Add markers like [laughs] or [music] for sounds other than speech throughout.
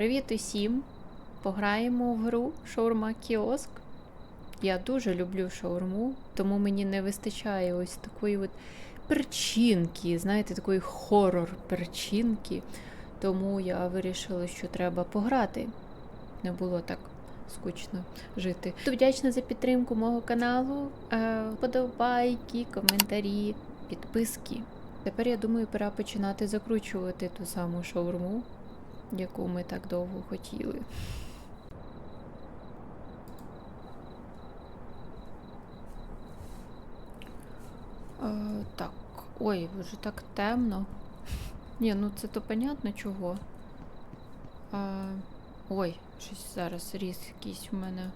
Привіт усім! Пограємо в гру Шаурма Кіоск. Я дуже люблю шаурму, тому мені не вистачає ось такої от перчинки, знаєте, такої хорор перчинки. Тому я вирішила, що треба пограти. Не було так скучно жити. Буду вдячна за підтримку мого каналу, е, подобайки, коментарі, підписки. Тепер я думаю, пора починати закручувати ту саму шаурму яку ми так довго хотіли. Е, так, ой, вже так темно. Ні, ну це то понятно чого. Е, ой, щось зараз різ якийсь у мене.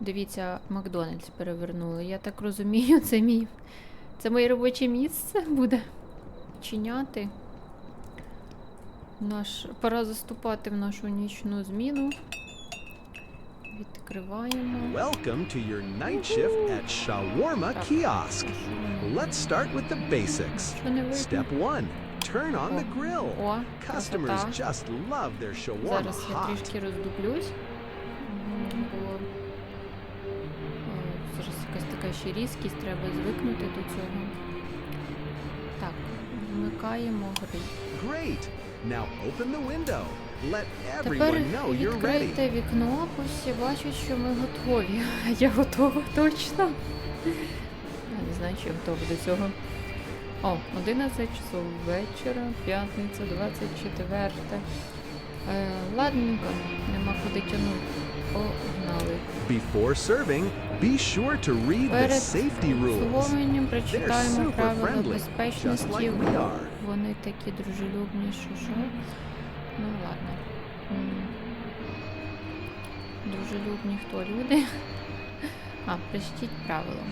Дивіться, Макдональдс перевернули. Я так розумію, [laughs] це мій. Це моє робоче місце буде чиняти. Наш... Пора заступати в нашу нічну зміну. Відкриваємо. Welcome to your night shift at Shawarma Kiosk. Let's start with the basics. Step one, turn on the grill. Customers just love their shawarma Зараз я трішки роздуплюсь. Мгм, Бо е, зараз якась така ще різкість, треба звикнути до цього. Так, вмикаємо гри. Great. Now open the window. Let Тепер everyone know you're ready. відкрийте вікно, пусть всі бачать, що ми готові. [laughs] Я готова точно. Я не знаю, чи я готова до цього. О, 11 часов вечора, п'ятниця, 24. Е, ладненько, нема куди тягнути. Погнали. Before serving, be sure to read the safety rules. They're прочитаємо super правила friendly, just безпечності. like we are. Вони такі дружелюбні, що що. Ну ладно. Дружелюбні хто люди? [laughs] А, прочтіть правила.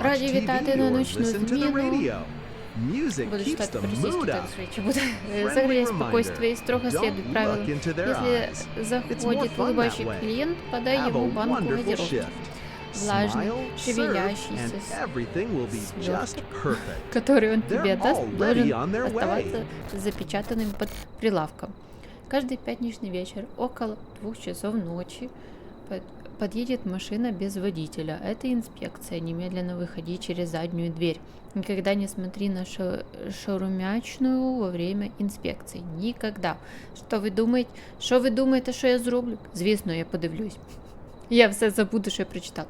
Раді вітати на ночну зміну. Буду читать по-российски буду. [laughs] Сохраняя спокойствие и строго следовать правилам. Если заходит улыбающий клиент, подай ему банку газировки. Влажный, шевелящийся звезд, [laughs] который он тебе даст, должен оставаться запечатанным под прилавком. Каждый пятничный вечер около двух часов ночи подъедет машина без водителя. Это инспекция. Немедленно выходи через заднюю дверь. Никогда не смотри на ша- шаурмячную во время інспекції. Никогда. Що ви думаєте? Що ви думаєте, що я зроблю? Звісно, я подивлюсь. Я все забуду, що я прочитав.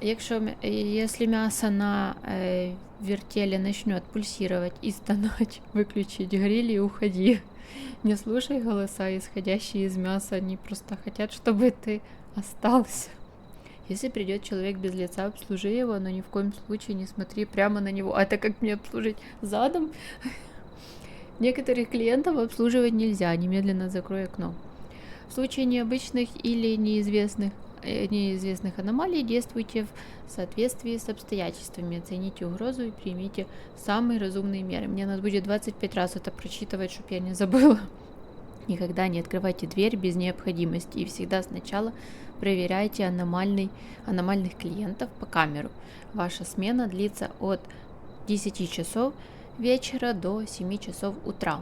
Якщо мя- э, если мясо на э, вертеле начнет пульсировать и стонать, [laughs] выключить гриль и уходи. Не слушай голоса, исходящие из мяса, они просто хотят, чтобы ты остался. Если придет человек без лица, обслужи его, но ни в коем случае не смотри прямо на него. А это как мне обслужить задом? [laughs] Некоторых клиентов обслуживать нельзя, немедленно закрой окно. В случае необычных или неизвестных, э, неизвестных аномалий действуйте в соответствии с обстоятельствами, оцените угрозу и примите самые разумные меры. Мне надо будет 25 раз это прочитывать, чтобы я не забыла. Никогда не открывайте дверь без необходимости и всегда сначала проверяйте аномальный, аномальных клиентов по камеру. Ваша смена длится от 10 часов вечера до 7 часов утра.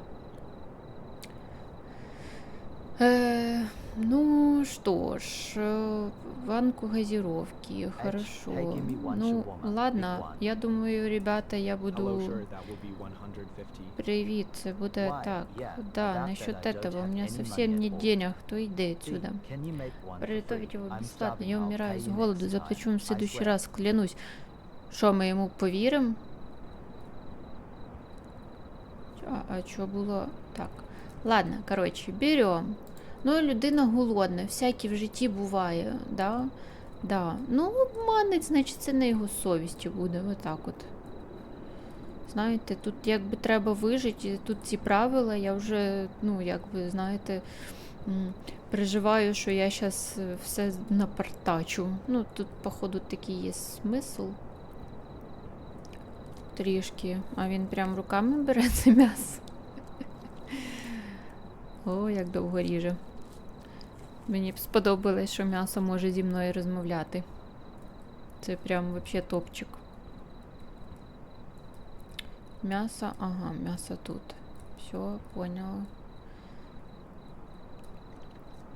Э, ну что ж, э, банку газировки, хорошо. Ну ладно, я думаю, ребята, я буду. sir, that will be 150. Привіт, це буде так. Да, насчет этого у меня совсем нет денег. Кто иди отсюда? Приготовить его бесплатно. Я умираю с голоду, заплачу вам в следующий раз, клянусь. Що ми йому повіримо? А, а що було? Так. Ладно, коротше, берем. Ну, людина голодна, всяке в житті буває, да? Да. Ну, обманець, значить, це на його совісті буде, отак от. Знаєте, тут якби треба вижити, і тут ці правила, я вже, ну, якби, знаєте, переживаю, що я зараз все напартачу. Ну, тут, походу, такий є смисл. Трішки. А він прям руками бере це м'ясо. О, як довго ріже. Мені б сподобалось, що м'ясо може зі мною розмовляти. Це прям вообще топчик. Мясо, ага, мясо тут. Все, поняла.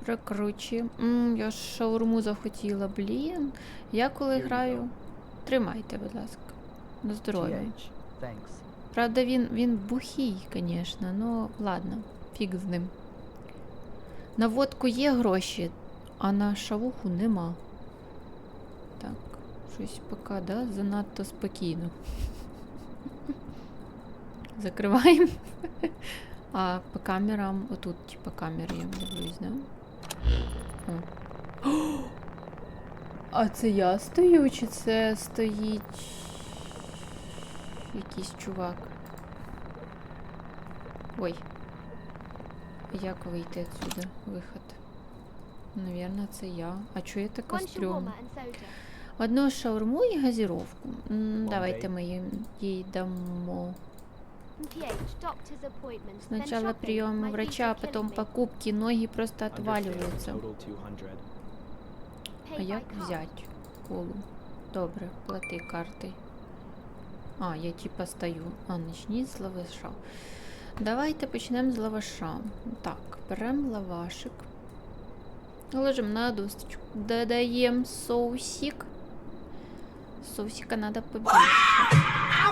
Прикручуємо. М, я ж шаурму захотіла, блін. Я коли Here граю. Тримайте, будь ласка. На здоров'я. Правда, він, він бухий, звісно, ну ладно, фіг з ним. На водку є гроші, а на шавуху нема. Так, щось поки, да, занадто спокійно. Закриваємо. А по камерам, отут, типа камери я дивлюсь, да? А це я стою, чи це стоїть якийсь чувак? Ой. Як вийти отсюда? Виход. Навірно, це я. А чого я така One стрьомна? Одну шаурму і газіровку. М, Давайте ми їм їй дамо. Сначала shopping. прием врача, а потом покупки. Ноги просто отваливаются. Total 200. Pay А як взяти колу? Добре, плати картой. А, я типа стою. А, начніть з лаваша. Давайте почнемо з лаваша. Так, беремо лавашик. Ложимо на досточку. Додаємо соусик. Соусика надо побільше.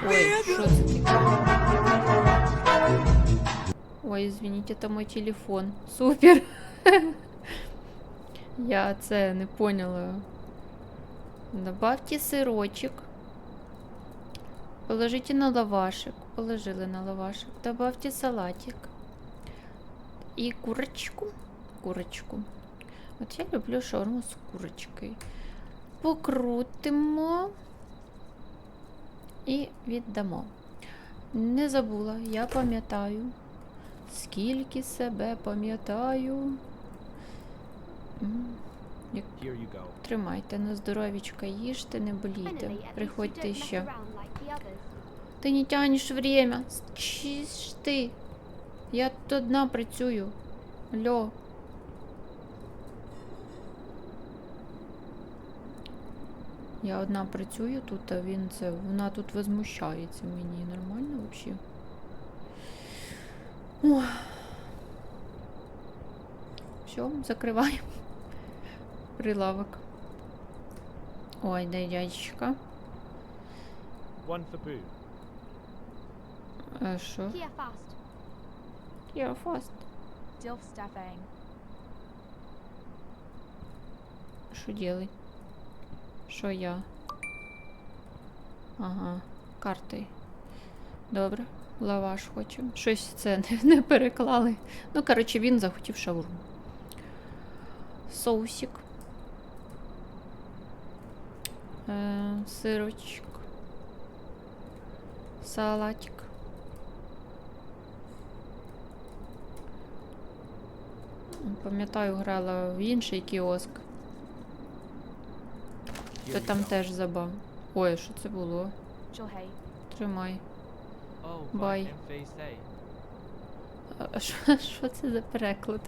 Ой, що це таке? Ой, извините, это мой телефон. Супер. [laughs] Я це не поняла. Добавьте сырочек. Положите на лавашик. Положили на лавашик. Добавьте салатик. И курочку. Курочку. От я люблю шаурму з курочкою. Покрутимо і віддамо. Не забула, я пам'ятаю. Скільки себе пам'ятаю. Тримайте на здоровічка, їжте, не болійте. Приходьте ще. Ти не тянеш время. Чиш ти. Я тут одна працюю. Алло. Я одна працюю тут, а він це. Вона тут возмущається мені. Нормально взагалі? Все, закриваємо. Прилавок. Ой, дай дядечка. One for Boo. А що? Here фаст. Dilf stuffing. Що делай? Що я? Ага, карти. Добре, лаваш хочемо. Щось це не, не переклали. Ну, коротше, він захотів шаурму. Соусик. Е, сирочок. Салатик. Пам'ятаю, грала в інший кіоск. То там теж забав. Ой, що це було? Тримай. А а що, [laughs] що це за переклад?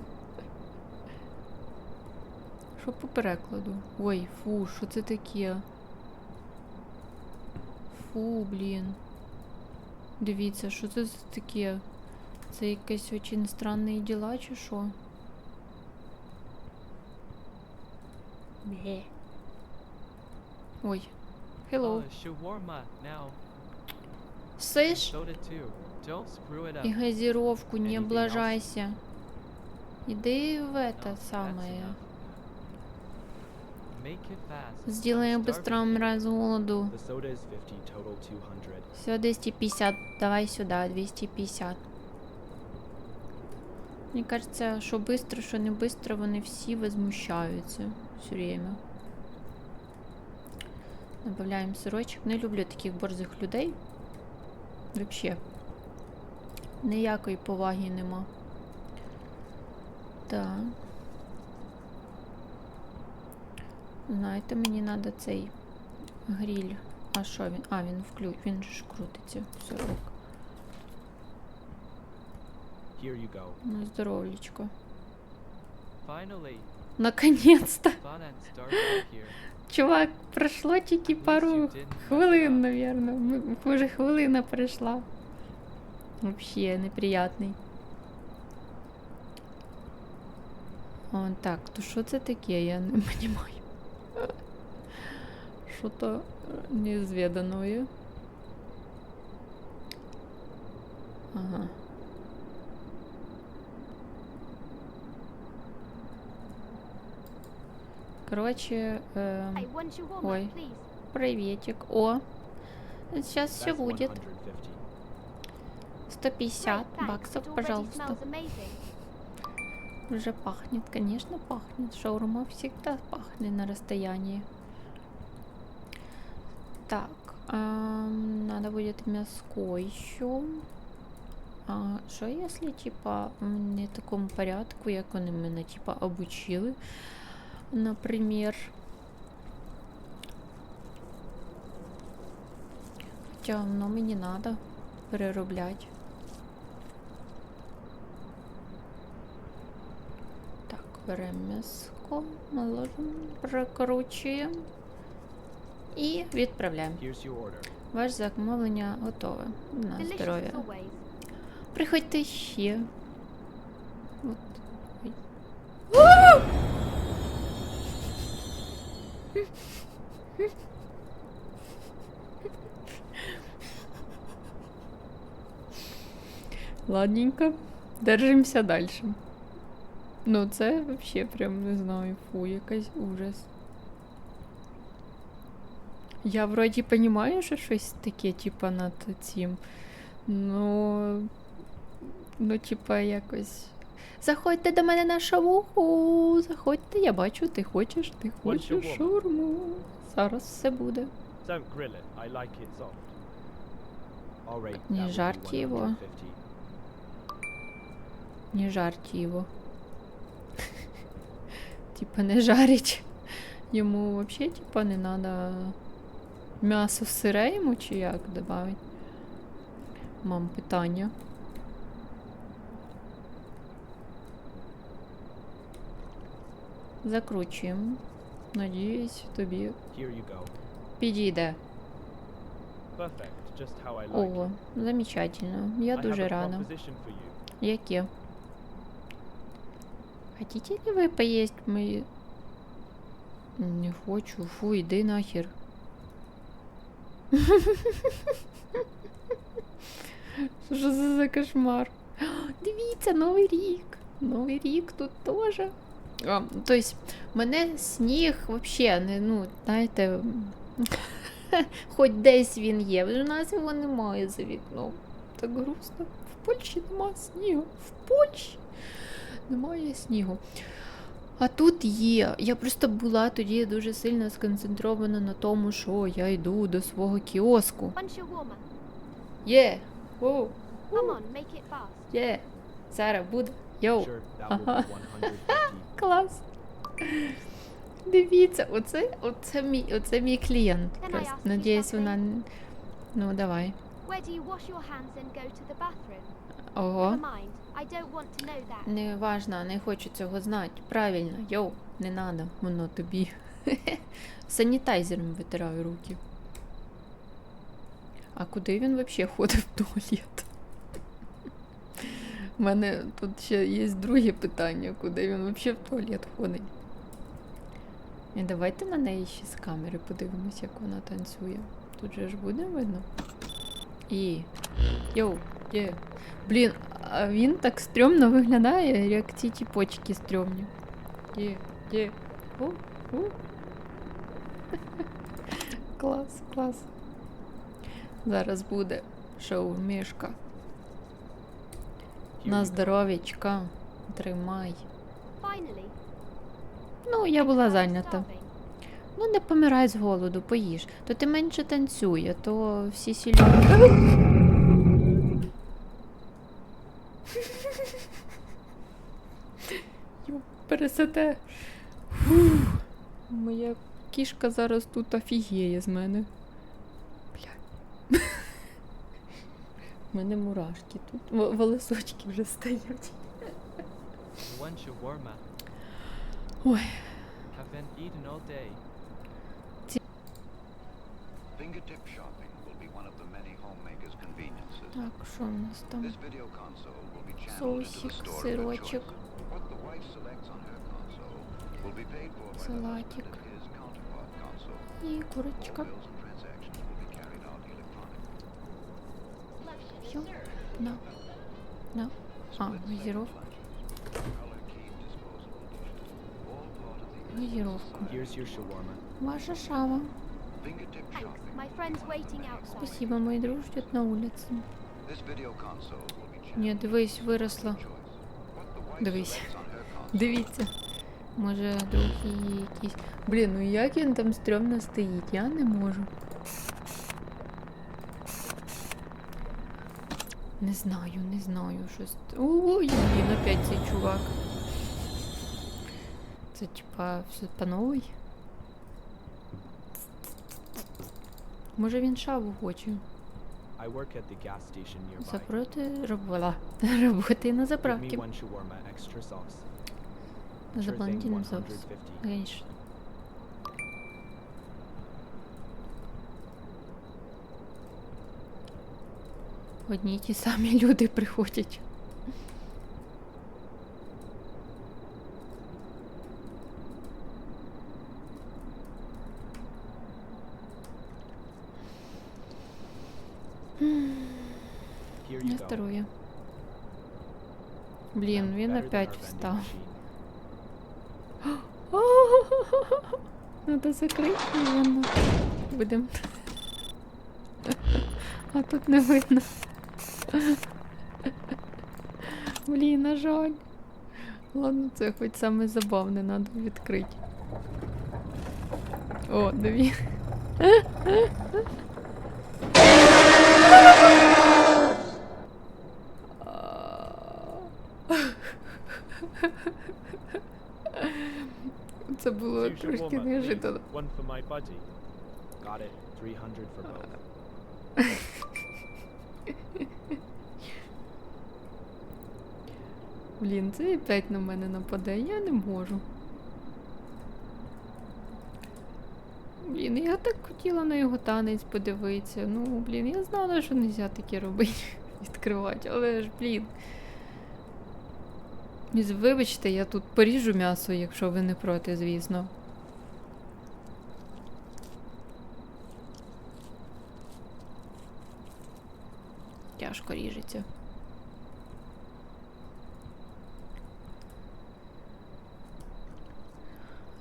Що по перекладу? Ой, фу, що це таке? Фу, блін. Дивіться, що це за таке? Це якесь дуже странні діла, чи що? Бе. Ой. Hello. Oh, shawarma now. Сиш? Soda too. Don't screw it up. И газировку, не Anything else? облажайся. Иди в No, это that's самое. enough. Make it fast. Сделаем I'm быстро starving. умирать с голоду. The soda is 50, total 200. Все, 250. Давай сюда, 250. Мне кажется, что быстро, что не быстро, вони всі возмущаються все время. Добавляем сырочек. Не люблю таких борзих людей. Вообще. Ніякої поваги нема. Так. Знаєте, мені треба цей гриль. А що він? А, він вклю... він ж крутиться. Все ок. Here you go. Ну, здоровлечко. Finally, Наконец-то! fun and start out here. Чувак, пройшло тільки At least пару you didn't mess хвилин, up. наверное. М- Може, хвилина пройшла. Вообще неприятний. О, так, то що це таке? Я не розумію. Що-то неізведаное. Ага. Короче, э, Ой. приветик. О, сейчас все будет. 150. 150 Great, thanks. баксов, пожалуйста. Уже пахнет, конечно, пахнет. Шаурма всегда пахнет на расстоянии. Так, ам, надо будет мяско еще. А що якщо, типа, не в такому порядку, як вони мене, типа, обучили, наприклад. Хоча воно мені треба переробляти. Так, беремо м'яско, наложимо, прокручуємо і відправляємо. Ваше замовлення готове. На здоров'я. Приходьте ще. Ладненько, держимося далі. Ну, це взагалі прям не знаю, фу, якась ужас. Я вроді розумію, що щось таке, типа, над цим. Ну. Ну, типа, якось. Заходьте до мене на шавуху. Заходьте, я бачу, ти хочеш, ти хочеш шаурму. Зараз все буде. Не would его. Не жарьте його. типа не жарить. Йому вообще типа не надо м'ясо сире йому чи як добавить? Мам, питання. Закручуємо. Надіюсь, тобі підійде. Perfect. Just how I like О, замечательно. Я дуже рада. Яке? Хотите ли ви поїсть мої... Не хочу, фу, йди нахер. [laughs] Що це за кошмар? [gasps] Дивіться, Новий рік. Новий рік тут теж. Тобто, мене сніг взагалі не, ну, знаєте, [laughs] хоч десь він є. У нас його немає за вікном. Так грустно. В Польщі нема снігу. В Польщі немає снігу. А тут є. Я просто була тоді дуже сильно сконцентрована на тому, що я йду до свого кіоску. Є! Fast. Є! Зараз буде. Йоу! Ага. [laughs] be 150. Клас! Дивіться, оце, оце, мій, оце мій клієнт. Просто. Надіюсь, вона. Ну, давай. Ого. Не важно, не хочу цього знати. Правильно, йоу, не надо, воно тобі. [laughs] Санітайзером витираю руки. А куди він взагалі ходить в туалет? У мене тут ще є друге питання, куди він взагалі в туалет ходить. І давайте на неї ще з камери подивимось, як вона танцює. Тут же ж буде видно. І. Йоу, є. Блін, а він так стрьомно виглядає, як ці тіпочки стрьомні. Є, є. У, у. [laughs] Клас, клас. Зараз буде шаурмішка. Here На здоров'ячка. Тримай. Ну, я була зайнята. Ну, не помирай з голоду, поїж. То ти менше танцюй, а то всі сільо. Пересете. Моя кішка зараз тут офігіє з мене. У мене мурашки тут. Волосочки вже стоять. Ой. Fingertip shopping will be one of the many homemaker's conveniences. Так, що у нас там? This video console will be channeled into the store of your choice. What the wife selects on her console will be paid for by the husband at his counterpart console. І курочка. bills and transactions will be carried out electronically. Все. На. На. А, газировку. Color keyed disposable dishes. All part of the Газировку. Here's your shawarma. Ваша шава. fingertip Thanks. shopping. My friend's waiting outside. Спасибо, мой друг ждет на улице. This video console will be channeled Ні, дивись, виросла. choice. What the wife Дивись. selects on her console Дивіться. Може, друг її якийсь. Блін, ну як він там стрьомно стоїть? Я не можу. Не знаю, не знаю, щось. Ой, блін, опять цей чувак. Це типа все по новій. Може він шаву хоче. Запроти робила. [laughs] Роботи на Give me заправки. one shawarma, extra sauce. На Sure thing, заплатительний соус. 150. Конечно. Одні й ті самі люди приходять. Go. здоров'я. Блін, він опять встав. [gasps] Надо закрити, наверное. Будем. [laughs] А тут не видно. Блін, на жаль. Ладно, це хоч саме забавне, надо відкрити. О, диві. Це було трошки неожиданно. Блін, це опять на мене нападе, я не можу. Блін, я так хотіла на його танець подивитися. Ну, блін, я знала, що не можна таке робити, [laughs] відкривати, але ж, блін. Вибачте, я тут поріжу м'ясо, якщо ви не проти, звісно. Тяжко ріжеться.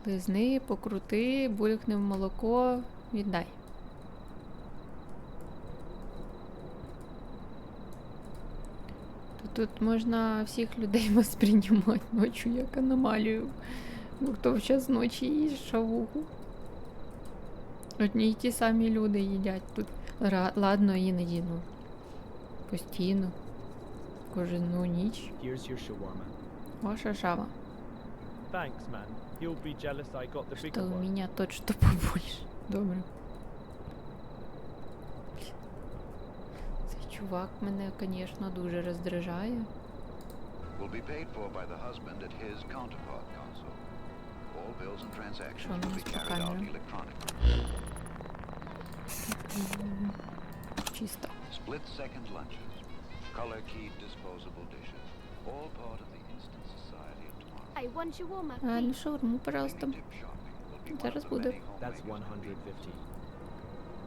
Лизни, покрути, булькни в молоко, віддай. Тут можна всіх людей [laughs] восприймати ночі як аномалію. Ну, хто в час ночі їсть шавуху. Одні й ті самі люди їдять тут. Ладно, іноді, ну. Постійно. Кожну ніч. Here's your shawarma. Ваша шава. Thanks, man. He'll be jealous I got the Что у one. меня точно побольше. Добре. Цей чувак мене, звісно, дуже роздражає. will be paid for by the husband at his counterpart console. All bills and transactions Що у will нас be по carried out камерам? electronically. Чисто. Split second lunches. Color keyed disposable dishes. All part of the instant society of tomorrow. Hey, one shawarma, А, ну please. шаурму, пожалуйста. Fingertip shopping will be one Зараз of the буде. many homemakers That's conveniences. 150.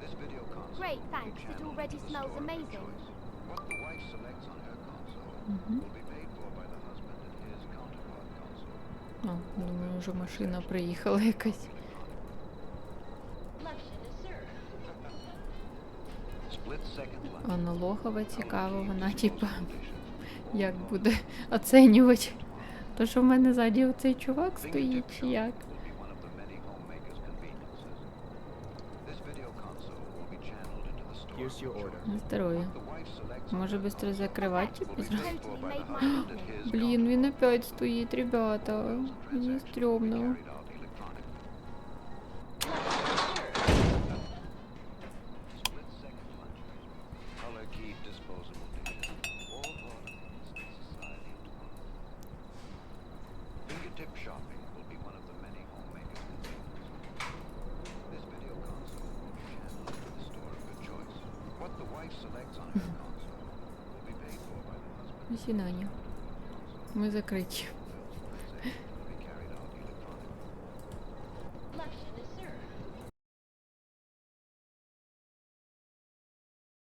This video console Great, will be thanks. It channeled already into the smells store of her amazing. choice. What the wife selects on her console Мгм. will be paid for by the husband at his counterpart console. О, думаю, вже машина приїхала якась. Split second lunches. Аналогова цікаво, вона типа як буде оцінювати. То, що в мене ззаді оцей чувак стоїть, чи як? shopping will be one of the many homemakers conveniences. This video console will be channeled into the store Here's of your her order. На choice. здоров'я. The wife selects on Може her швидко console закривати will типу be зразу? paid for by the Totally made my husband at evening. his Блін, він counterpart опять стоїть, ребята. Bills and Мені transactions will be стрьомно. carried out electronically. Split second lunches. Color keyed disposable dishes. All part of the instant society of tomorrow. Fingertip shopping will be one of the many homemakers conveniences. This video console will be channeled into the store of her choice. What the wife selects on her console will be paid for by the husband. До свидання. Ми закриті.